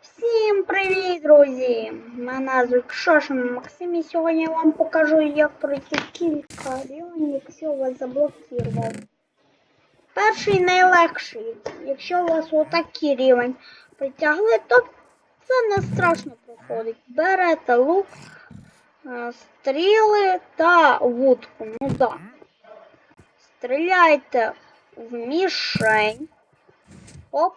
Всім привіт, друзі! Мене звуть Шошин Максим і сьогодні я вам покажу, як пройти кілька рівнів, якщо вас заблокував. Перший найлегший. Якщо у вас отакий рівень притягли, то це не страшно проходить. Берете лук, е, стріли та вудку. Ну да. Стріляйте в мішень. Оп.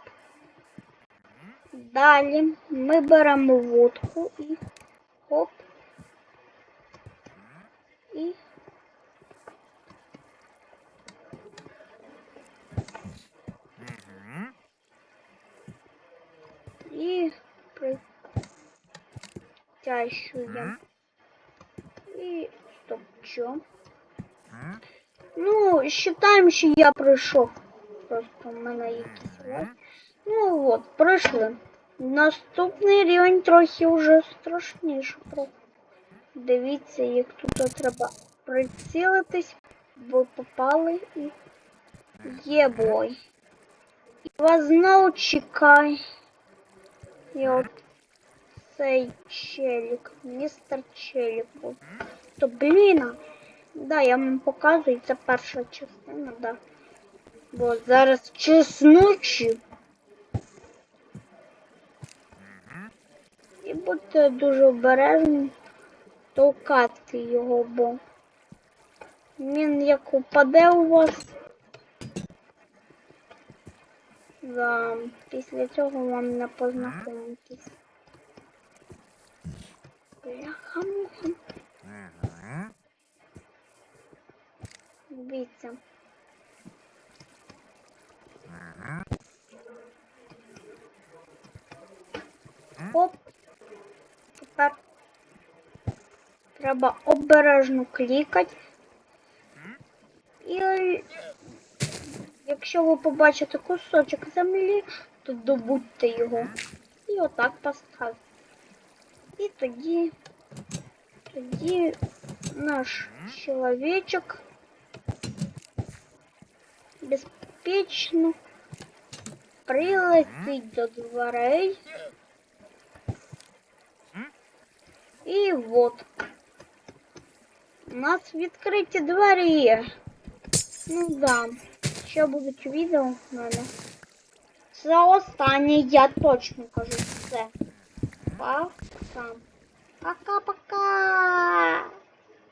Далі ми беремо вудку і оп. І і притягуємо. І стоп, що? Ну, считаємо, що я пройшов. Просто в мене якісь лайки. Ну от, пройшли. Наступний рівень трохи вже страшніше. трохи. Дивіться, як тут треба прицілитись, бо попали і є бой. І вас знову чекає. І от цей челік, містер челік був. То блін. а. Да, я вам показую, це перша частина, да. Бо зараз час ночі. І будьте дуже обережні, толкати його, бо він як упаде у вас. Да, після цього вам не познайомитись. Бляха-муха. Оп. Тепер треба обережно клікати. І якщо ви побачите кусочок землі, то добудьте його. І отак поставте. І тоді, тоді наш чоловічок безпечно прилетить до дверей. І от. У нас відкриті двері. Ну да. Ще будуть відео в мене. Це останнє, я точно кажу все. Пока. Пока-пока.